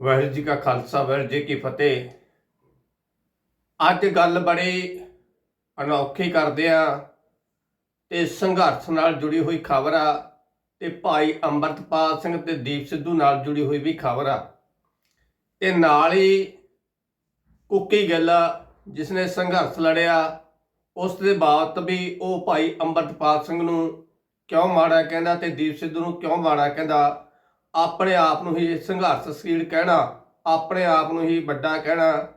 ਵਾਹਿਗੁਰੂ ਜੀ ਕਾ ਖਾਲਸਾ, ਵਾਹਿਗੁਰੂ ਜੀ ਕੀ ਫਤਿਹ। ਅੱਜ ਗੱਲ ਬੜੀ ਅਨੌਖੀ ਕਰਦੇ ਆ ਤੇ ਸੰਘਰਸ਼ ਨਾਲ ਜੁੜੀ ਹੋਈ ਖਬਰ ਆ ਤੇ ਭਾਈ ਅੰਮ੍ਰਿਤਪਾਲ ਸਿੰਘ ਤੇ ਦੀਪ ਸਿੱਧੂ ਨਾਲ ਜੁੜੀ ਹੋਈ ਵੀ ਖਬਰ ਆ। ਤੇ ਨਾਲ ਹੀ ਕੁੱਕੀ ਗੱਲ ਜਿਸ ਨੇ ਸੰਘਰਸ਼ ਲੜਿਆ, ਉਸ ਦੇ ਬਾਅਦ ਵੀ ਉਹ ਭਾਈ ਅੰਮ੍ਰਿਤਪਾਲ ਸਿੰਘ ਨੂੰ ਕਿਉਂ ਮਾੜਾ ਕਹਿੰਦਾ ਤੇ ਦੀਪ ਸਿੱਧੂ ਨੂੰ ਕਿਉਂ ਮਾੜਾ ਕਹਿੰਦਾ ਆਪਣੇ ਆਪ ਨੂੰ ਹੀ ਸੰਘਰਸ਼ਸ਼ੀਲ ਕਹਿਣਾ, ਆਪਣੇ ਆਪ ਨੂੰ ਹੀ ਵੱਡਾ ਕਹਿਣਾ।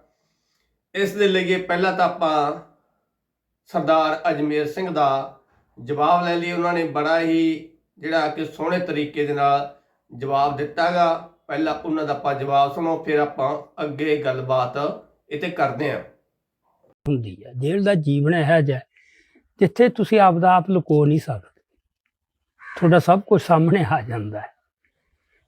ਇਸ ਦੇ ਲਈ ਪਹਿਲਾਂ ਤਾਂ ਆਪਾਂ ਸਰਦਾਰ ਅਜਮੇਰ ਸਿੰਘ ਦਾ ਜਵਾਬ ਲੈ ਲਈ ਉਹਨਾਂ ਨੇ ਬੜਾ ਹੀ ਜਿਹੜਾ ਕਿ ਸੋਹਣੇ ਤਰੀਕੇ ਦੇ ਨਾਲ ਜਵਾਬ ਦਿੱਤਾਗਾ। ਪਹਿਲਾਂ ਉਹਨਾਂ ਦਾ ਆਪਾਂ ਜਵਾਬ ਸੁਣੋ, ਫਿਰ ਆਪਾਂ ਅੱਗੇ ਗੱਲਬਾਤ ਇੱਥੇ ਕਰਦੇ ਹਾਂ। ਹੁੰਦੀ ਹੈ ਜੇਲ੍ਹ ਦਾ ਜੀਵਨ ਇਹ ਜਿਹਾ ਜਿੱਥੇ ਤੁਸੀਂ ਆਪਦਾ ਆਪ ਲੁਕੋ ਨਹੀਂ ਸਕਦੇ। ਤੁਹਾਡਾ ਸਭ ਕੁਝ ਸਾਹਮਣੇ ਆ ਜਾਂਦਾ ਹੈ।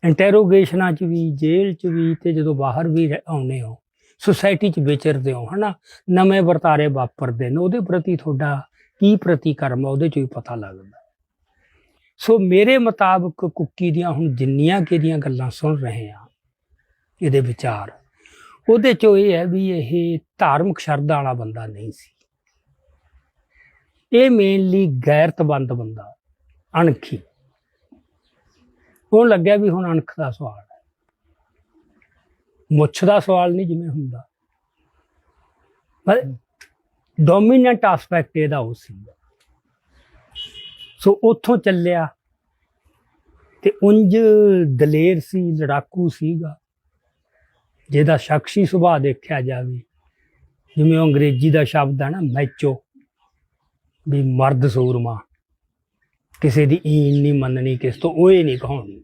ਇੰਟਰੋਗੇਸ਼ਨਾਂ 'ਚ ਵੀ, ਜੇਲ੍ਹ 'ਚ ਵੀ ਤੇ ਜਦੋਂ ਬਾਹਰ ਵੀ ਰਹਿ- ਆਉਂਦੇ ਹੋ ਸੁਸਾਇਟੀ 'ਚ ਵਿਚਰਦੇ ਹੋ, ਹਨਾ, ਨਵੇਂ ਵਰਤਾਰੇ ਵਾਪਰਦੇ ਨੇ, ਉਹਦੇ ਪ੍ਰਤੀ ਤੁਹਾਡਾ ਕੀ ਪ੍ਰਤੀਕਰਮ ਆ, ਉਹਦੇ 'ਚ ਵੀ ਪਤਾ ਲੱਗਦਾ। ਸੋ ਮੇਰੇ ਮੁਤਾਬਕ ਕੁੱਕੀ ਦੀਆਂ ਹੁਣ ਜਿੰਨੀਆਂ ਕਿਹਦੀਆਂ ਗੱਲਾਂ ਸੁਣ ਰਹੇ ਆ, ਇਹਦੇ ਵਿਚਾਰ, ਉਹਦੇ ਚੋਂ ਇਹ ਹੈ ਵੀ ਇਹ ਧਾਰਮਿਕ ਸ਼ਰਧਾ ਵਾਲਾ ਬੰਦਾ ਨਹੀਂ ਸੀ। ਇਹ ਮੇਨਲੀ ਗੈਰਤਬੰਦ ਬੰਦਾ, ਅਣਖੀ। ਉਹ ਲੱਗਿਆ ਵੀ ਹੁਣ ਅਣਖ ਦਾ ਸਵਾਲ ਹੈ। ਮੁੱਛ ਦਾ ਸਵਾਲ ਨਹੀਂ ਜਿਵੇਂ ਹੁੰਦਾ। ਪਰ ਡੋਮੀਨੈਂਟ ਐਸਪੈਕਟ ਇਹਦਾ ਉਹ ਸੀ। ਸੋ ਉੱਥੋਂ ਚੱਲਿਆ ਤੇ ਉਂਝ ਦਲੇਰ ਸੀ, ਲੜਾਕੂ ਸੀਗਾ, ਜਿਹਦਾ ਸ਼ਖਸੀ ਸੁਭਾਅ ਦੇਖਿਆ ਜਾਵੇ। ਜਿਵੇਂ ਅੰਗਰੇਜ਼ੀ ਦਾ ਸ਼ਬਦ ਹੈ ਨਾ, ਮੈਚੋ, ਵੀ ਮਰਦ ਸੂਰਮਾ। ਕਿਸੇ ਦੀ ਈਨ ਨਹੀਂ ਮੰਨਣੀ, ਕਿਸ ਤੋਂ ਉਹ ਇਹ ਨਹੀਂ ਕਹਾਉਣੀ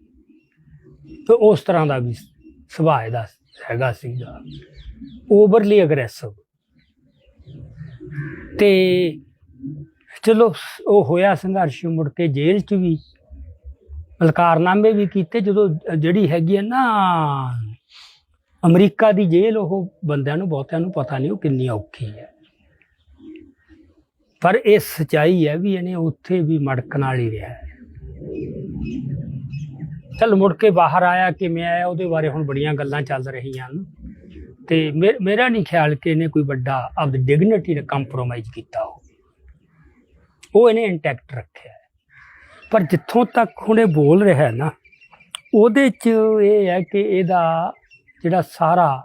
ਤੇ ਉਸ ਤਰ੍ਹਾਂ ਦਾ ਵੀ ਸੁਭਾਅ ਦਾ ਹੈਗਾ ਸੀਗਾ। ਓਵਰਲੀ ਅਗਰੈਸਿਵ ਤੇ ਚਲੋ, ਉਹ ਹੋਇਆ ਸੰਘਰਸ਼ ਮੁੜ ਕੇ ਜੇਲ੍ਹ 'ਚ ਵੀ। ਲਲਕਾਰਨਾਮੇ ਵੀ ਕੀਤੇ, ਜਦੋਂ ਜਿਹੜੀ ਹੈਗੀ ਹੈ ਨਾ, ਅਮਰੀਕਾ ਦੀ ਜੇਲ੍ਹ, ਉਹ ਬੰਦਿਆਂ ਨੂੰ, ਬਹੁਤਿਆਂ ਨੂੰ ਪਤਾ ਨਹੀਂ ਉਹ ਕਿੰਨੀ ਔਖੀ ਹੈ ਪਰ ਇਹ ਸਚਾਈ ਹੈ ਵੀ ਇਹਨੇ ਉੱਥੇ ਵੀ ਮੜਕ ਨਾਲ ਹੀ ਰਿਹਾ। ਚੱਲ ਮੁੜ ਕੇ ਬਾਹਰ ਆਇਆ ਕਿਵੇਂ ਆਇਆ, ਉਹਦੇ ਬਾਰੇ ਹੁਣ ਬੜੀਆਂ ਗੱਲਾਂ ਚੱਲ ਰਹੀਆਂ ਹਨ। ਤੇ ਮੇ- ਮੇਰਾ ਨਹੀਂ ਖਿਆਲ ਕਿ ਇਹਨੇ ਕੋਈ ਵੱਡਾ ਆਪਦੀ ਡਿਗਨਿਟੀ ਦਾ ਕੰਪਰੋਮਾਈਜ਼ ਕੀਤਾ ਹੋ ਉਹ ਇਹਨੇ ਇੰਟੈਕਟ ਰੱਖਿਆ ਪਰ ਜਿੱਥੋਂ ਤੱਕ ਹੁਣ ਇਹ ਬੋਲ ਰਿਹਾ ਹੈ ਨਾ, ਉਹਦੇ 'ਚ ਇਹ ਹੈ ਕਿ ਇਹਦਾ ਜਿਹੜਾ ਸਾਰਾ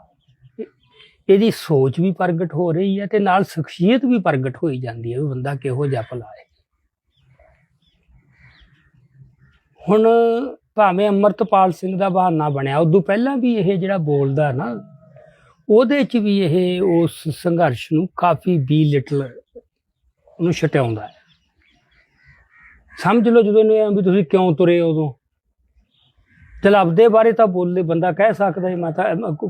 ਇਹਦੀ ਸੋਚ ਵੀ ਪ੍ਰਗਟ ਹੋ ਰਹੀ ਹੈ ਤੇ ਨਾਲ ਸ਼ਖਸੀਅਤ ਵੀ ਪ੍ਰਗਟ ਹੋਈ ਜਾਂਦੀ ਹੈ। ਵੀ ਬੰਦਾ ਕਿਹੋ ਜਿਹਾ ਭਲਾ ਹੈ? ਹੁਣ ਭਾਵੇਂ ਅਮਰਤਪਾਲ ਸਿੰਘ ਦਾ ਬਹਾਨਾ ਬਣਿਆ, ਉਦੋਂ ਪਹਿਲਾਂ ਵੀ ਇਹ ਜਿਹੜਾ ਬੋਲਦਾ ਨਾ, ਉਹਦੇ 'ਚ ਵੀ ਇਹ ਉਸ ਸੰਘਰਸ਼ ਨੂੰ ਕਾਫੀ ਬੀ ਲਿਟਲ ਨੂੰ ਛਟਾਉਂਦਾ ਹੈ। ਸਮਝ ਲਓ ਜਦੋਂ ਇਹਨੂੰ ਵੀ ਤੁਸੀਂ ਕਿਉਂ ਤੁਰੇ ਉਦੋਂ? ਚਲ ਆਪਦੇ ਬਾਰੇ ਤਾਂ ਬੋਲੇ ਬੰਦਾ ਕਹਿ ਸਕਦਾ ਹੈ, ਮੈਂ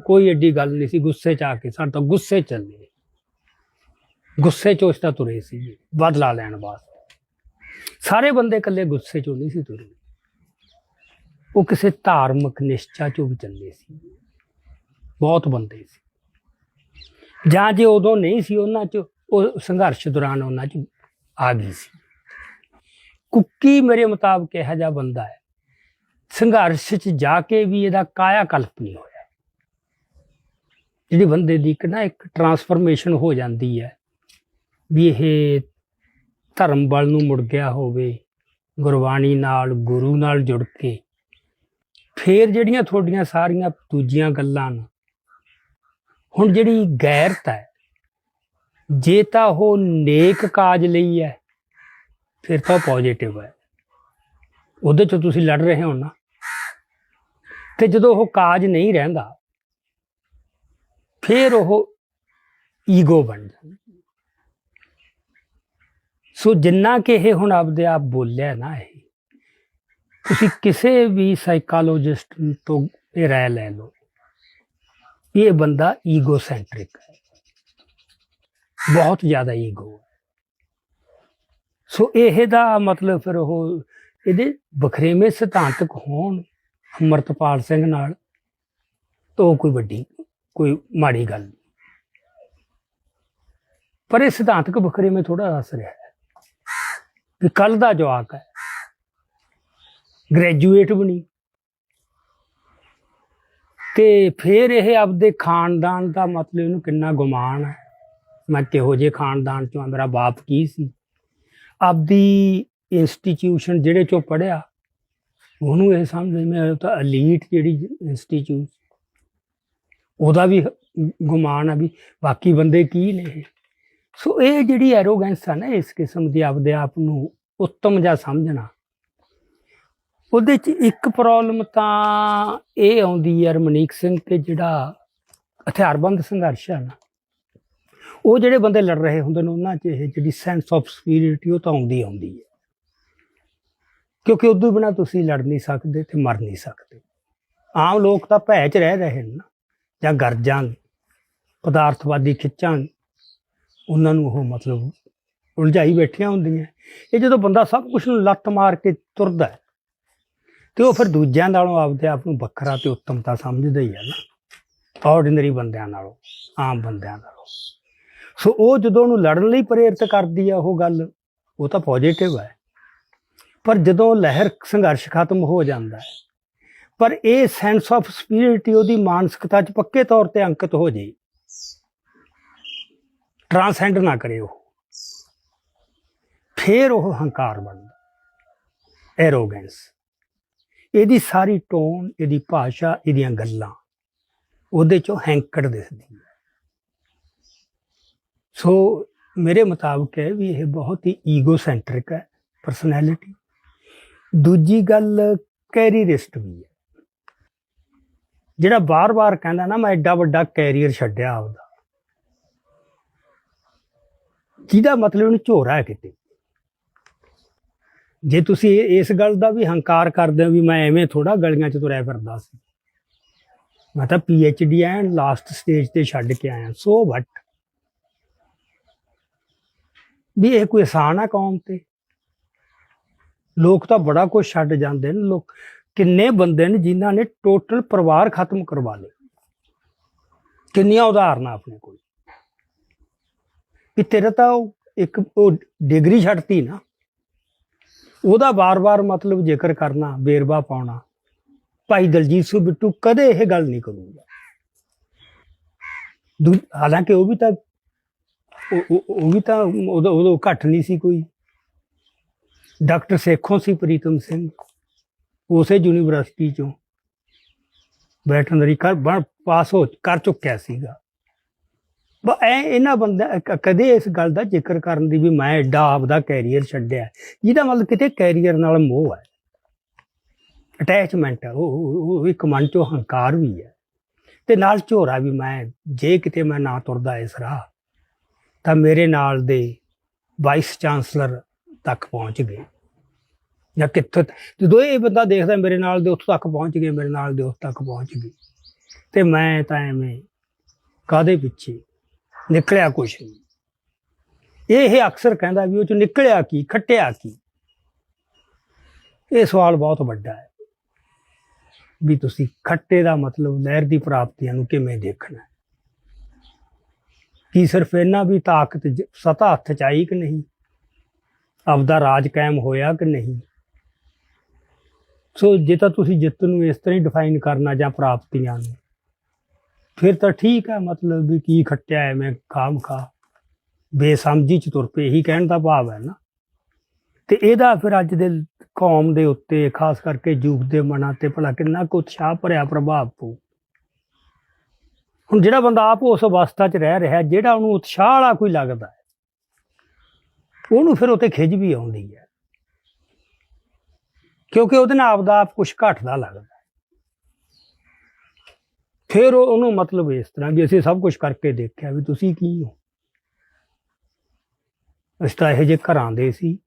ਕੋਈ ਐਡੀ ਗੱਲ ਨਹੀਂ ਸੀ, ਗੁੱਸੇ ਚ ਆ ਕੇ ਸਾਡੇ ਤਾਂ ਗੁੱਸੇ ਚੱਲੇ। ਗੁੱਸੇ ਚ ਉਸ ਤਾਂ ਤੁਰੇ ਸੀ ਬਦਲਾ ਲੈਣ ਵਾਸਤੇ। ਸਾਰੇ ਬੰਦੇ ਇਕੱਲੇ ਗੁੱਸੇ ਚੋਂ ਨਹੀਂ ਸੀ ਤੁਰੇ। ਉਹ ਕਿਸੇ ਧਾਰਮਿਕ ਨਿਸ਼ਚਾ ਚੋਂ ਵੀ ਚੱਲੇ ਸੀ। ਬਹੁਤ ਬੰਦੇ ਸੀ। ਜਾਂ ਜੇ ਉਦੋਂ ਨਹੀਂ ਸੀ ਉਹਨਾਂ ਚ, ਉਹ ਸੰਘਰਸ਼ ਦੌਰਾਨ ਉਹਨਾਂ ਚ ਆ ਗਈ ਸੀ। ਕੁੱਕੀ ਮੇਰੇ ਮੁਤਾਬਕ ਇਹੋ ਜਿਹਾ ਬੰਦਾ ਹੈ। ਸੰਘਰਸ਼ 'ਚ ਜਾ ਕੇ ਵੀ ਇਹਦਾ ਕਾਇਆ ਕਲਪ ਨਹੀਂ ਹੋਇਆ। ਜਿਹੜੀ ਬੰਦੇ ਦੀ ਇੱਕ ਨਾ ਇੱਕ ਟਰਾਂਸਫਰਮੇਸ਼ਨ ਹੋ ਜਾਂਦੀ ਹੈ ਵੀ ਇਹ ਧਰਮ ਬਲ ਨੂੰ ਮੁੜ ਗਿਆ ਹੋਵੇ, ਗੁਰਬਾਣੀ ਨਾਲ, ਗੁਰੂ ਨਾਲ ਜੁੜ ਕੇ ਫੇਰ ਜਿਹੜੀਆਂ ਤੁਹਾਡੀਆਂ ਸਾਰੀਆਂ ਦੂਜੀਆਂ ਗੱਲਾਂ ਨੇ, ਹੁਣ ਜਿਹੜੀ ਗੈਰਤ ਹੈ, ਜੇ ਤਾਂ ਉਹ ਨੇਕ ਕਾਜ ਲਈ ਹੈ, ਫਿਰ ਤਾਂ ਪੋਜ਼ਿਟਿਵ ਹੈ। ਉਹਦੇ ਚ ਤੁਸੀਂ ਲੜ ਰਹੇ ਹੋ ਨਾ। ਤੇ ਜਦੋਂ ਉਹ ਕਾਜ ਨਹੀਂ ਰਹਿੰਦਾ, ਫਿਰ ਉਹ ਈਗੋ ਬਣ ਜਾਂਦਾ। ਸੋ ਜਿੰਨਾ ਕਿ ਇਹ ਹੁਣ ਆਪਦੇ ਆਪ ਬੋਲਿਆ ਨਾ ਇਹ ਤੁਸੀਂ ਕਿਸੇ ਵੀ ਸਾਈਕੋਲੋਜਿਸਟ ਤੋਂ ਇਹ ਰਾਇ ਲੈ ਲਓ। ਇਹ ਬੰਦਾ ਈਗੋ ਸੈਂਟਰਿਕ ਹੈ। ਬਹੁਤ ਜ਼ਿਆਦਾ ਈਗੋ ਹੈ। ਸੋ ਇਹ ਦਾ ਮਤਲਬ ਫਿਰ ਉਹ ਇਹਦੇ ਬਖਰੇਵੇਂ ਸਿਧਾਂਤਕ ਹੋਣ ਅਮਰਤਪਾਲ ਸਿੰਘ ਨਾਲ ਤਾਂ ਉਹ ਕੋਈ ਵੱਡੀ, ਕੋਈ ਮਾੜੀ ਗੱਲ ਨਹੀਂ। ਪਰ ਇਹ ਸਿਧਾਂਤਕ ਬਖਰੇਵੇਂ ਥੋੜਾ ਦੱਸ ਰਿਹਾ ਹੈ ਵੀ ਕੱਲ ਦਾ ਜਵਾਕ ਹੈ। ਗ੍ਰੈਜੂਏਟ ਬਣੀ ਨਹੀਂ। ਤੇ ਫਿਰ ਇਹ ਆਪਦੇ ਖਾਨਦਾਨ ਦਾ ਮਤਲਬ ਇਹਨੂੰ ਕਿੰਨਾ ਗੁਮਾਨ ਹੈ। ਮੈਂ ਕਿਹੋ ਜਿਹੇ ਖਾਨਦਾਨ ਚੋਂ ਆ, ਮੇਰਾ ਬਾਪ ਕੀ ਸੀ। ਆਪਦੀ ਇੰਸਟੀਚਿਊਸ਼ਨ ਜਿਹੜੇ ਚੋਂ ਪੜਿਆ ਉਹਨੂੰ ਇਹ ਸਮਝ ਮੈਂ ਤਾਂ ਐਲੀਟ ਜਿਹੜੀ ਇੰਸਟੀਟਿਊਟ ਉਹਦਾ ਵੀ ਗੁਮਾਨ ਆ ਵੀ ਬਾਕੀ ਬੰਦੇ ਕੀ ਨੇ ਇਹ। ਸੋ ਇਹ ਜਿਹੜੀ ਐਰੋਗੈਂਸ ਆ ਨਾ ਇਸ ਕਿਸਮ ਦੀ ਆਪਦੇ ਆਪ ਨੂੰ ਉੱਤਮ ਜਾਂ ਸਮਝਣਾ ਉਹਦੇ ਚ ਇੱਕ ਪ੍ਰੋਬਲਮ ਤਾਂ ਇਹ ਆਉਂਦੀ ਹੈ ਰਮਨੀਕ ਸਿੰਘ ਕਿ ਜਿਹੜਾ ਹਥਿਆਰਬੰਦ ਸੰਘਰਸ਼ ਹੈ ਨਾ। ਉਹ ਜਿਹੜੇ ਬੰਦੇ ਲੜ ਰਹੇ ਹੁੰਦੇ ਨੇ ਉਹਨਾਂ 'ਚ ਇਹ ਜਿਹੜੀ ਸੈਂਸ ਆਫ ਸਪਿਰਿਟ ਉਹ ਤਾਂ ਆਉਂਦੀ ਆਉਂਦੀ ਹੈ। ਕਿਉਂਕਿ ਉਦੋਂ ਬਿਨਾ ਤੁਸੀਂ ਲੜ ਨਹੀਂ ਸਕਦੇ ਤੇ ਮਰ ਨਹੀਂ ਸਕਦੇ। ਆਮ ਲੋਕ ਤਾਂ ਭੈ 'ਚ ਰਹਿ ਰਹੇ ਨੇ ਨਾ ਜਾਂ ਗਰਜਾਂ ਪਦਾਰਥਵਾਦੀ ਖਿੱਚਾਂ ਉਹਨਾਂ ਨੂੰ ਉਹ ਮਤਲਬ ਉਲਝਾਈ ਬੈਠੀਆਂ ਹੁੰਦੀਆਂ। ਇਹ ਜਦੋਂ ਬੰਦਾ ਸਭ ਕੁਝ ਨੂੰ ਲੱਤ ਮਾਰ ਕੇ ਤੁਰਦਾ ਹੈ, ਤੇ ਉਹ ਫਿਰ ਦੂਜਿਆਂ ਨਾਲੋਂ ਆਪਦੇ ਆਪ ਨੂੰ ਵੱਖਰਾ ਤੇ ਉੱਤਮਤਾ ਸਮਝਦਾ ਹੀ ਹੈ ਨਾ ਆਰਡੀਨਰੀ ਬੰਦਿਆਂ ਨਾਲੋਂ, ਆਮ ਬੰਦਿਆਂ ਨਾਲੋਂ। ਸੋ ਉਹ ਜਦੋਂ ਉਹਨੂੰ ਲੜਨ ਲਈ ਪ੍ਰੇਰਿਤ ਕਰਦੀ ਆ ਉਹ ਗੱਲ, ਉਹ ਤਾਂ ਪੋਜੀਟਿਵ ਹੈ ਪਰ ਜਦੋਂ ਲਹਿਰ ਸੰਘਰਸ਼ ਖਤਮ ਹੋ ਜਾਂਦਾ ਹੈ, ਪਰ ਇਹ ਸੈਂਸ ਆਫ ਸਪਿਰਿਟ ਉਹਦੀ ਮਾਨਸਿਕਤਾ 'ਚ ਪੱਕੇ ਤੌਰ ਤੇ ਅੰਕਿਤ ਹੋ ਜਾਏ ਟਰਾਂਸੈਂਡ ਨਾ ਕਰੇ ਉਹ। ਫਿਰ ਉਹ ਹੰਕਾਰ ਬਣਦਾ। ਐਰੋਗੈਂਸ ਇਹਦੀ ਸਾਰੀ ਟੋਨ, ਇਹਦੀ ਭਾਸ਼ਾ, ਇਹਦੀਆਂ ਗੱਲਾਂ ਉਹਦੇ ਚੋਂ ਹੈਂਕੜ ਦਿਸਦੀ। ਹੈ ਸੋ ਮੇਰੇ ਮੁਤਾਬਕ ਹੈ ਵੀ ਇਹ ਬਹੁਤ ਹੀ ਈਗੋ ਸੈਂਟਰਿਕ ਹੈ ਪਰਸਨੈਲਿਟੀ ਦੂਜੀ ਗੱਲ ਕੈਰੀਅਰਿਸਟ ਵੀ ਹੈ। ਜਿਹੜਾ ਬਾਰ-ਬਾਰ ਕਹਿੰਦਾ ਨਾ, ਮੈਂ ਐਡਾ ਵੱਡਾ ਕੈਰੀਅਰ ਛੱਡਿਆ ਆਪਦਾ। ਜਿਹਦਾ ਮਤਲਬ ਉਹਨੂੰ ਝੋਰਾ ਹੈ ਕਿਤੇ? ਜੇ ਤੁਸੀਂ ਇਸ ਗੱਲ ਦਾ ਵੀ ਹੰਕਾਰ ਕਰਦੇ ਹੋ ਵੀ ਮੈਂ ਐਵੇਂ ਥੋੜਾ ਗਲੀਆਂ 'ਚ ਤੁਰਿਆ ਫਿਰਦਾ ਸੀ। ਮੈਂ ਤਾਂ P H D end last stage ਤੇ ਛੱਡ ਕੇ ਆਇਆ। ਸੋ ਵਟ ਵੀ ਇਹ ਕੋਈ ਆਸਾਨ ਆ ਕੌਮ ਤੇ? ਲੋਕ ਤਾਂ ਬੜਾ ਕੁਝ ਛੱਡ ਜਾਂਦੇ ਨੇ। ਲੋਕ ਕਿੰਨੇ ਬੰਦੇ ਨੇ ਜਿਨ੍ਹਾਂ ਨੇ ਟੋਟਲ ਪਰਿਵਾਰ ਖਤਮ ਕਰਵਾ ਲਏ ਕਿੰਨੀਆਂ ਉਦਾਹਰਨਾਂ ਆਪਣੇ ਕੋਲ। ਵੀ ਤੇਰਾ ਤਾਂ ਉਹ ਇੱਕ ਉਹ ਡਿਗਰੀ ਛੱਡਤੀ ਨਾ। ਉਹਦਾ ਵਾਰ ਵਾਰ ਮਤਲਬ ਜ਼ਿਕਰ ਕਰਨਾ ਬੇਰਵਾ ਪਾਉਣਾ। ਭਾਈ ਦਲਜੀਤ ਸਿੰਘ ਬਿੱਟੂ ਕਦੇ ਇਹ ਗੱਲ ਨਹੀਂ ਕਰੂਗਾ। ਦੂ- ਹਾਲਾਂਕਿ ਉਹ ਵੀ ਤਾਂ, ਉਹ- ਵੀ ਤਾਂ ਉਦੋਂ ਉਦੋਂ ਘੱਟ ਨਹੀਂ ਸੀ ਕੋਈ। ਡਾਕਟਰ ਸੇਖੋਂ ਸੀ ਪ੍ਰੀਤਮ ਸਿੰਘ, ਉਸੇ ਯੂਨੀਵਰਸਿਟੀ ਚੋਂ। ਵੈਟਰਨਰੀ ਕਰ ਪਾਸ ਹੋ, ਕਰ ਚੁੱਕਿਆ ਸੀਗਾ। ਬਸ ਐ ਇਹਨਾਂ ਬੰਦਾ ਕਦੇ ਇਸ ਗੱਲ ਦਾ ਜ਼ਿਕਰ ਕਰਨ ਦੀ ਵੀ ਮੈਂ ਐਡਾ ਆਪਦਾ ਕੈਰੀਅਰ ਛੱਡਿਆ ਜਿਹਦਾ ਮਤਲਬ ਕਿਤੇ ਕੈਰੀਅਰ ਨਾਲ ਮੋਹ ਹੈ। ਅਟੈਚਮੈਂਟ ਹੈ, ਉਹ, ਉਹ- ਇੱਕ ਮਨ ਚੋਂ ਹੰਕਾਰ ਵੀ ਹੈ। ਤੇ ਨਾਲ ਝੋਰਾ ਵੀ ਮੈਂ, ਜੇ ਕਿਤੇ ਮੈਂ ਨਾ ਤੁਰਦਾ ਇਸ ਰਾਹ, ਤਾਂ ਮੇਰੇ ਨਾਲ ਦੇ ਵਾਈਸ ਚਾਂਸਲਰ ਤੱਕ ਪਹੁੰਚ ਗਏ। ਜਾਂ ਕਿੱਥੇ ਜਦੋਂ ਇਹ ਬੰਦਾ ਦੇਖਦਾ ਮੇਰੇ ਨਾਲ ਦੇ ਉੱਥੋਂ ਤੱਕ ਪਹੁੰਚ ਗਏ, ਮੇਰੇ ਨਾਲ ਦੇ ਉੱਥੋਂ ਤੱਕ ਪਹੁੰਚ ਗਏ। ਤੇ ਮੈਂ ਤਾਂ ਐਵੇਂ ਕਾਦੇ ਪਿੱਛੇ ਨਿਕਲਿਆ ਕੁਛ ਨਹੀਂ ਇਹ ਅਕਸਰ ਕਹਿੰਦਾ ਵੀ ਉਹ ਚ ਨਿਕਲਿਆ ਕੀ, ਖੱਟਿਆ ਕੀ। ਇਹ ਸਵਾਲ ਬਹੁਤ ਵੱਡਾ ਹੈ ਵੀ ਤੁਸੀਂ ਖੱਟੇ ਦਾ ਮਤਲਬ ਲਹਿਰ ਦੀ ਪ੍ਰਾਪਤੀਆਂ ਨੂੰ ਕਿਵੇਂ ਦੇਖਣਾ ਹੈ? ਕੀ ਸਿਰਫ ਇਹਨਾਂ ਵੀ ਤਾਕਤ ਜ- ਸਤਾ ਹੱਥ ਚ ਆਈ ਕਿ ਨਹੀਂ? ਆਪਦਾ ਰਾਜ ਕਾਇਮ ਹੋਇਆ ਕਿ ਨਹੀਂ? ਸੋ ਜੇ ਤਾਂ ਤੁਸੀਂ ਜਿੱਤ ਨੂੰ ਇਸ ਤਰ੍ਹਾਂ ਹੀ ਡਿਫਾਈਨ ਕਰਨਾ ਜਾਂ ਪ੍ਰਾਪਤੀਆਂ ਨੂੰ ਫਿਰ ਤਾਂ ਠੀਕ ਹੈ ਮਤਲਬ ਵੀ ਕੀ ਖੱਟਿਆ ਐ, ਮੈਂ ਖਾਮ ਖਾ। ਬੇਸਮਝੀ ਚ ਤੁਰ ਪਏ, ਇਹੀ ਕਹਿਣ ਦਾ ਭਾਵ ਹੈ ਨਾ। ਤੇ ਇਹਦਾ ਫਿਰ ਅੱਜ ਦੇ ਕੌਮ ਦੇ ਉੱਤੇ, ਖਾਸ ਕਰਕੇ ਯੂਥ ਦੇ ਮਨਾਂ ਤੇ ਭਲਾ ਕਿੰਨਾ ਕੁ ਉਤਸ਼ਾਹ ਭਰਿਆ ਪ੍ਰਭਾਵ ਪਊ। ਹੁਣ ਜਿਹੜਾ ਬੰਦਾ ਆਪ ਉਸ ਅਵਸਥਾ 'ਚ ਰਹਿ ਰਿਹਾ, ਜਿਹੜਾ ਉਹਨੂੰ ਉਤਸ਼ਾਹ ਵਾਲਾ ਕੋਈ ਲੱਗਦਾ ਹੈ ਉਹਨੂੰ ਫਿਰ ਉੱਤੇ ਖਿੱਚ ਵੀ ਆਉਂਦੀ ਹੈ ਕਿਉਂਕਿ ਉਹਦੇ ਨਾਲ ਆਪਦਾ ਆਪ ਕੁਝ ਘਟਦਾ ਲੱਗਦਾ। ਫਿਰ ਉਹ- ਉਹਨੂੰ ਮਤਲਬ ਇਸ ਤਰ੍ਹਾਂ ਵੀ ਅਸੀਂ ਸਭ ਕੁਝ ਕਰਕੇ ਦੇਖਿਆ ਵੀ ਤੁਸੀਂ ਕੀ ਹੋ। ਅਸੀਂ ਤਾਂ ਇਹੋ ਜਿਹੇ ਘਰਾਂ ਦੇ ਸੀ।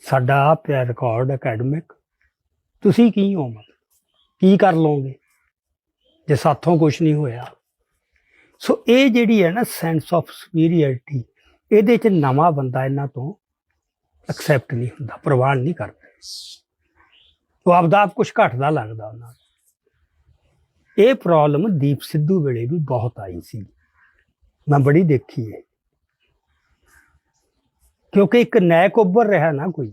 ਸਾਡਾ ਆ ਪਿਆ ਰਿਕਾਰਡ ਅਕੈਡਮਿਕ ਤੁਸੀਂ ਕੀ ਹੋ ਮਤਲਬ? ਕੀ ਕਰ ਲਓਗੇ? ਜੇ ਸਾਥੋਂ ਕੁਝ ਨਹੀਂ ਹੋਇਆ। ਸੋ ਇਹ ਜਿਹੜੀ ਹੈ ਨਾ ਸੈਂਸ ਆਫ ਸੁਪੀਰੀਅਰਿਟੀ ਇਹਦੇ ਚ ਨਵਾਂ ਬੰਦਾ ਇਹਨਾਂ ਤੋਂ ਐਕਸੈਪਟ ਨਹੀਂ ਹੁੰਦਾ, ਪ੍ਰਵਾਨ ਨਹੀਂ ਕਰਦਾ। ਉਹ ਆਪਦਾ ਆਪ ਕੁਝ ਘਟਦਾ ਲੱਗਦਾ ਉਹਨਾਂ ਨੂੰ। ਇਹ ਪ੍ਰੋਬਲਮ ਦੀਪ ਸਿੱਧੂ ਵੇਲੇ ਵੀ ਬਹੁਤ ਆਈ ਸੀ। ਮੈਂ ਬੜੀ ਦੇਖੀ ਹੈ ਕਿਉਂਕਿ ਇੱਕ ਨਾਇਕ ਉੱਭਰ ਰਿਹਾ ਨਾ ਕੋਈ,